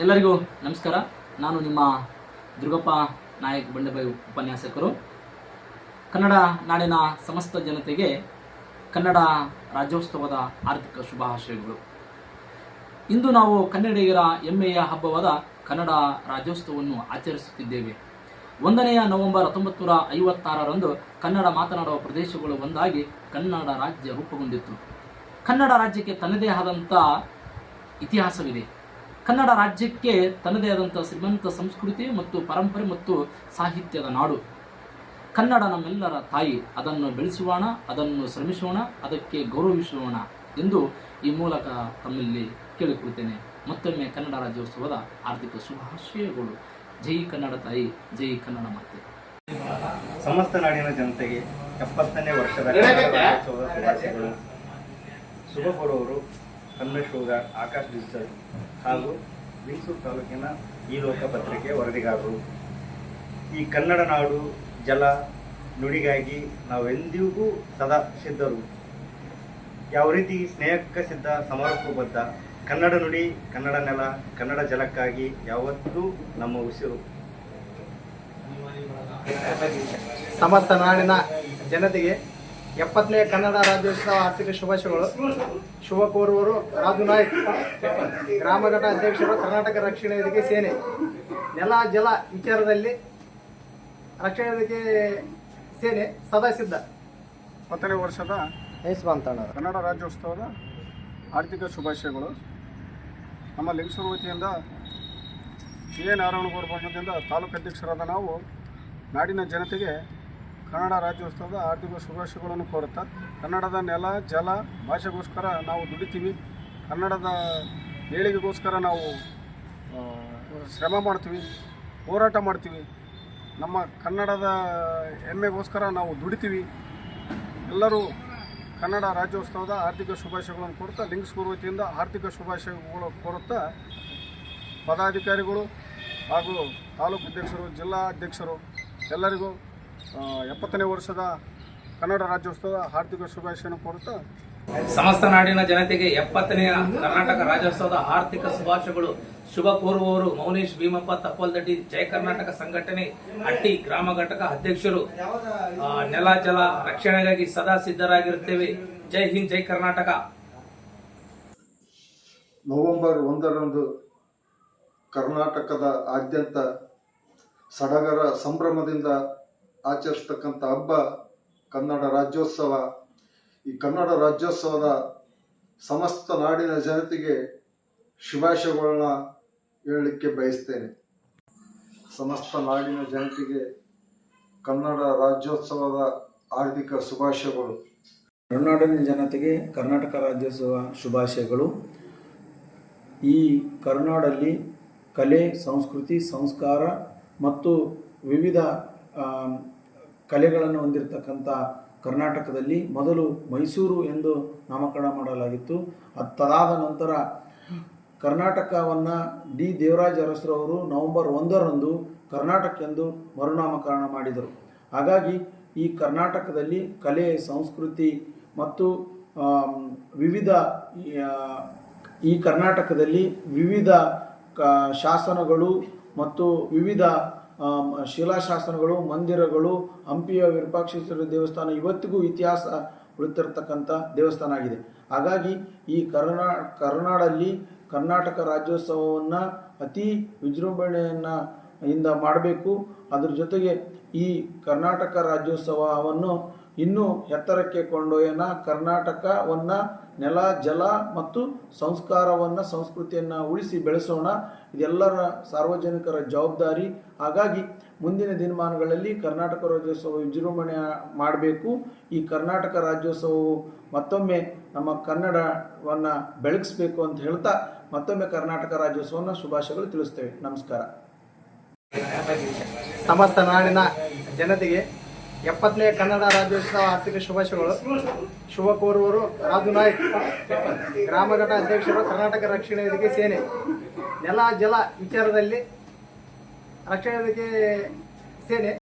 ಎಲ್ಲರಿಗೂ ನಮಸ್ಕಾರ. ನಾನು ನಿಮ್ಮ ದುರ್ಗಪ್ಪ ನಾಯಕ್ ಬಂಡೆಬಾಯಿ ಉಪನ್ಯಾಸಕರು. ಕನ್ನಡ ನಾಡಿನ ಸಮಸ್ತ ಜನತೆಗೆ ಕನ್ನಡ ರಾಜ್ಯೋತ್ಸವದ ಆರ್ಥಿಕ ಶುಭಾಶಯಗಳು. ಇಂದು ನಾವು ಕನ್ನಡಿಗರ ಹೆಮ್ಮೆಯ ಹಬ್ಬವಾದ ಕನ್ನಡ ರಾಜ್ಯೋತ್ಸವವನ್ನು ಆಚರಿಸುತ್ತಿದ್ದೇವೆ. ಒಂದನೆಯ ನವೆಂಬರ್ ಹತ್ತೊಂಬತ್ತು ನೂರ ಐವತ್ತಾರರಂದು ಕನ್ನಡ ಮಾತನಾಡುವ ಪ್ರದೇಶಗಳು ಒಂದಾಗಿ ಕನ್ನಡ ರಾಜ್ಯ ರೂಪುಗೊಂಡಿತ್ತು. ಕನ್ನಡ ರಾಜ್ಯಕ್ಕೆ ತನ್ನದೇ ಆದಂಥ ಇತಿಹಾಸವಿದೆ. ಕನ್ನಡ ರಾಜ್ಯಕ್ಕೆ ತನ್ನದೇ ಆದಂಥ ಶ್ರೀಮಂತ ಸಂಸ್ಕೃತಿ ಮತ್ತು ಪರಂಪರೆ ಮತ್ತು ಸಾಹಿತ್ಯದ ನಾಡು. ಕನ್ನಡ ನಮ್ಮೆಲ್ಲರ ತಾಯಿ, ಅದನ್ನು ಬೆಳೆಸುವಣ, ಅದನ್ನು ಶ್ರಮಿಸೋಣ ಅದಕ್ಕೆ ಗೌರವಿಸೋಣ ಎಂದು ಈ ಮೂಲಕ ತಮ್ಮಲ್ಲಿ ಕೇಳಿಕೊಳ್ಳುತ್ತೇನೆ ಮತ್ತೊಮ್ಮೆ ಕನ್ನಡ ರಾಜ್ಯೋತ್ಸವದ ಆರ್ಥಿಕ ಶುಭಾಶಯಗಳು. ಜೈ ಕನ್ನಡ ತಾಯಿ ಜೈ ಕನ್ನಡ ಮಾತೆ. ಸಮಸ್ತ ನಾಡಿನ ಜನತೆಗೆ ಎಪ್ಪತ್ತನೇ ವರ್ಷದ ಶುಭಾಶಯಗಳು. ಶುಭ ಕೋರುವವರು ಕನ್ನಡ ಶೋಗಾರ್ ಆಕಾಶ್ ಡಿಜಿಟಲ್ ಹಾಗೂ ಬಿಂಸೂರು ತಾಲೂಕಿನ ಈ ಲೋಕ ಪತ್ರಿಕೆ ವರದಿಗಾರರು. ಈ ಕನ್ನಡ ನಾಡು ಜಲ ನುಡಿಗಾಗಿ ನಾವೆಂದಿಗೂ ಸದಾ ಸಿದ್ಧರು. ಯಾವ ರೀತಿ ಸ್ನೇಹಕ್ಕೆ ಸಿದ್ಧ ಸಮರ್ಪಕ ಬದ್ಧ ಕನ್ನಡ ನುಡಿ, ಕನ್ನಡ ನೆಲ, ಕನ್ನಡ ಜಲಕ್ಕಾಗಿ ಯಾವತ್ತೂ ನಮ್ಮ ಉಸಿರು. ಸಮಸ್ತ ನಾಡಿನ ಜನತೆಗೆ ಎಪ್ಪತ್ತನೇ ಕನ್ನಡ ರಾಜ್ಯೋತ್ಸವ ಆರ್ಥಿಕ ಶುಭಾಶಯಗಳು. ಶುಭ ಕೋರುವರು ರಾಜು ನಾಯ್ಕ್, ಗ್ರಾಮ ಘಟ ಅಧ್ಯಕ್ಷರು, ಕರ್ನಾಟಕ ರಕ್ಷಣಾ ಸೇನೆ. ನೆಲ, ಜಲ ವಿಚಾರದಲ್ಲಿ ರಕ್ಷಣಾ ಸೇನೆ ಸದಾ ಸಿದ್ಧ. ಹತ್ತನೇ ವರ್ಷದ ಯಶವಂತಣ್ಣ ಕನ್ನಡ ರಾಜ್ಯೋತ್ಸವದ ಆರ್ಥಿಕ ಶುಭಾಶಯಗಳು. ನಮ್ಮ ಲಿಂಗಸೂರು ವತಿಯಿಂದ ಸಿ ಎ ನಾರಾಯಣಗೌಡ ಭಾಷಣದಿಂದ ತಾಲೂಕು ಅಧ್ಯಕ್ಷರಾದ ನಾವು ನಾಡಿನ ಜನತೆಗೆ ಕನ್ನಡ ರಾಜ್ಯೋತ್ಸವದ ಆರ್ಥಿಕ ಶುಭಾಶಯಗಳನ್ನು ಕೋರುತ್ತಾ, ಕನ್ನಡದ ನೆಲ, ಜಲ, ಭಾಷೆಗೋಸ್ಕರ ನಾವು ದುಡಿತೀವಿ. ಕನ್ನಡದ ಏಳಿಗೆಗೋಸ್ಕರ ನಾವು ಶ್ರಮ ಮಾಡ್ತೀವಿ, ಹೋರಾಟ ಮಾಡ್ತೀವಿ. ನಮ್ಮ ಕನ್ನಡದ ಹೆಮ್ಮೆಗೋಸ್ಕರ ನಾವು ದುಡಿತೀವಿ. ಎಲ್ಲರೂ ಕನ್ನಡ ರಾಜ್ಯೋತ್ಸವದ ಆರ್ಥಿಕ ಶುಭಾಶಯಗಳನ್ನು ಕೊಡ್ತಾ ಲಿಂಕ್ಸ್ ವತಿಯಿಂದ ಆರ್ಥಿಕ ಶುಭಾಶಯಗಳು ಕೋರುತ್ತಾ, ಪದಾಧಿಕಾರಿಗಳು ಹಾಗೂ ತಾಲೂಕು ಅಧ್ಯಕ್ಷರು, ಜಿಲ್ಲಾ ಅಧ್ಯಕ್ಷರು, ಎಲ್ಲರಿಗೂ ಎಪ್ಪತ್ತನೇ ವರ್ಷದ ಕನ್ನಡ ರಾಜ್ಯೋತ್ಸವದ ಆರ್ಥಿಕ ಶುಭಾಶಯವನ್ನು ಕೋರುತ್ತಾ, ಸಮಸ್ತ ನಾಡಿನ ಜನತೆಗೆ ಎಪ್ಪತ್ತನೆಯ ಕರ್ನಾಟಕ ರಾಜ್ಯೋತ್ಸವದ ಆರ್ಥಿಕ ಶುಭಾಶಯಗಳು ಶುಭ ಕೋರುವವರು ಮೌನೇಶ್ ಭೀಮಪ್ಪ ತಪ್ಪಲ್ದಡ್ಡಿ ಜಯ ಕರ್ನಾಟಕ ಸಂಘಟನೆ ಹಟ್ಟಿ ಗ್ರಾಮ ಘಟಕ ಅಧ್ಯಕ್ಷರು. ನೆಲ ಜಲ ರಕ್ಷಣೆಗಾಗಿ ಸದಾ ಸಿದ್ಧರಾಗಿರುತ್ತೇವೆ. ಜೈ ಹಿಂದ್, ಜೈ ಕರ್ನಾಟಕ. ನವೆಂಬರ್ ಒಂದರಂದು ಕರ್ನಾಟಕದ ಆದ್ಯಂತ ಸಡಗರ ಸಂಭ್ರಮದಿಂದ ಆಚರಿಸ್ತಕ್ಕಂಥ ಹಬ್ಬ ಕನ್ನಡ ರಾಜ್ಯೋತ್ಸವ. ಈ ಕನ್ನಡ ರಾಜ್ಯೋತ್ಸವದ ಸಮಸ್ತ ನಾಡಿನ ಜನತೆಗೆ ಶುಭಾಶಯಗಳನ್ನ ಹೇಳಲಿಕ್ಕೆ ಬಯಸ್ತೇನೆ. ಸಮಸ್ತ ನಾಡಿನ ಜನತೆಗೆ ಕನ್ನಡ ರಾಜ್ಯೋತ್ಸವದ ಹಾರ್ದಿಕ ಶುಭಾಶಯಗಳು. ಕರ್ನಾಡಿನ ಜನತೆಗೆ ಕರ್ನಾಟಕ ರಾಜ್ಯೋತ್ಸವ ಶುಭಾಶಯಗಳು. ಈ ಕರ್ನಾಡಲ್ಲಿ ಕಲೆ, ಸಂಸ್ಕೃತಿ, ಸಂಸ್ಕಾರ ಮತ್ತು ವಿವಿಧ ಕಲೆಗಳನ್ನು ಹೊಂದಿರತಕ್ಕಂಥ ಕರ್ನಾಟಕದಲ್ಲಿ ಮೊದಲು ಮೈಸೂರು ಎಂದು ನಾಮಕರಣ ಮಾಡಲಾಗಿತ್ತು. ಅದು ತದಾದ ನಂತರ ಕರ್ನಾಟಕವನ್ನು ಡಿ. ದೇವರಾಜ ಅರಸರವರು ನವೆಂಬರ್ ಒಂದರಂದು ಕರ್ನಾಟಕ ಎಂದು ಮರುನಾಮಕರಣ ಮಾಡಿದರು. ಹಾಗಾಗಿ ಈ ಕರ್ನಾಟಕದಲ್ಲಿ ಕಲೆ ಸಂಸ್ಕೃತಿ ಮತ್ತು ವಿವಿಧ ಈ, ಕರ್ನಾಟಕದಲ್ಲಿ ವಿವಿಧ ಕ ಶಾಸನಗಳು ಮತ್ತು ವಿವಿಧ ಶಿಲಾಶಾಸನಗಳು ಮಂದಿರಗಳು ಹಂಪಿಯ ವಿರೂಪಾಕ್ಷೇಶ್ವರ ದೇವಸ್ಥಾನ ಇವತ್ತಿಗೂ ಇತಿಹಾಸ ಉಳಿತಿರ್ತಕ್ಕಂಥ ದೇವಸ್ಥಾನ ಆಗಿದೆ. ಹಾಗಾಗಿ ಈ ಕರ್ನಾ, ಕರ್ನಾಡಲ್ಲಿ ಕರ್ನಾಟಕ ರಾಜ್ಯೋತ್ಸವವನ್ನು ಅತಿ ವಿಜೃಂಭಣೆಯನ್ನು ಇಂದ ಮಾಡಬೇಕು. ಅದ್ರ ಜೊತೆಗೆ ಈ ಕರ್ನಾಟಕ ರಾಜ್ಯೋತ್ಸವವನ್ನು ಇನ್ನೂ ಎತ್ತರಕ್ಕೆ ಕೊಂಡೊಯ್ಯೋಣ ಕರ್ನಾಟಕವನ್ನು ನೆಲ, ಜಲ ಮತ್ತು ಸಂಸ್ಕಾರವನ್ನು, ಸಂಸ್ಕೃತಿಯನ್ನು ಉಳಿಸಿ ಬೆಳೆಸೋಣ. ಇದೆಲ್ಲರ ಸಾರ್ವಜನಿಕರ ಜವಾಬ್ದಾರಿ. ಹಾಗಾಗಿ ಮುಂದಿನ ದಿನಮಾನಗಳಲ್ಲಿ ಕರ್ನಾಟಕ ರಾಜ್ಯೋತ್ಸವ ವಿಜೃಂಭಣೆ ಮಾಡಬೇಕು. ಈ ಕರ್ನಾಟಕ ರಾಜ್ಯೋತ್ಸವವು ಮತ್ತೊಮ್ಮೆ ನಮ್ಮ ಕನ್ನಡವನ್ನು ಬೆಳಗಿಸ್ಬೇಕು ಅಂತ ಹೇಳ್ತಾ ಮತ್ತೊಮ್ಮೆ ಕರ್ನಾಟಕ ರಾಜ್ಯೋತ್ಸವನ ಶುಭಾಶಯಗಳು ತಿಳಿಸ್ತೇವೆ. ನಮಸ್ಕಾರ. ಸಮಸ್ತ ನಾಡಿನ ಜನತೆಗೆ ಎಪ್ಪತ್ತನೇ ಕನ್ನಡ ರಾಜ್ಯೋತ್ಸವ ಆರ್ಥಿಕ ಶುಭಾಶಯಗಳು. ಶುಭ ಕೋರುವರು ರಾಜು ನಾಯ್ಕ್ ಗ್ರಾಮ ಘಟ ಅಧ್ಯಕ್ಷರು, ಕರ್ನಾಟಕ ರಕ್ಷಣಾ ವೇದಿಕೆ ಸೇನೆ. ನೆಲ, ಜಲ ವಿಚಾರದಲ್ಲಿ ರಕ್ಷಣಾ ವೇದಿಕೆ ಸೇನೆ.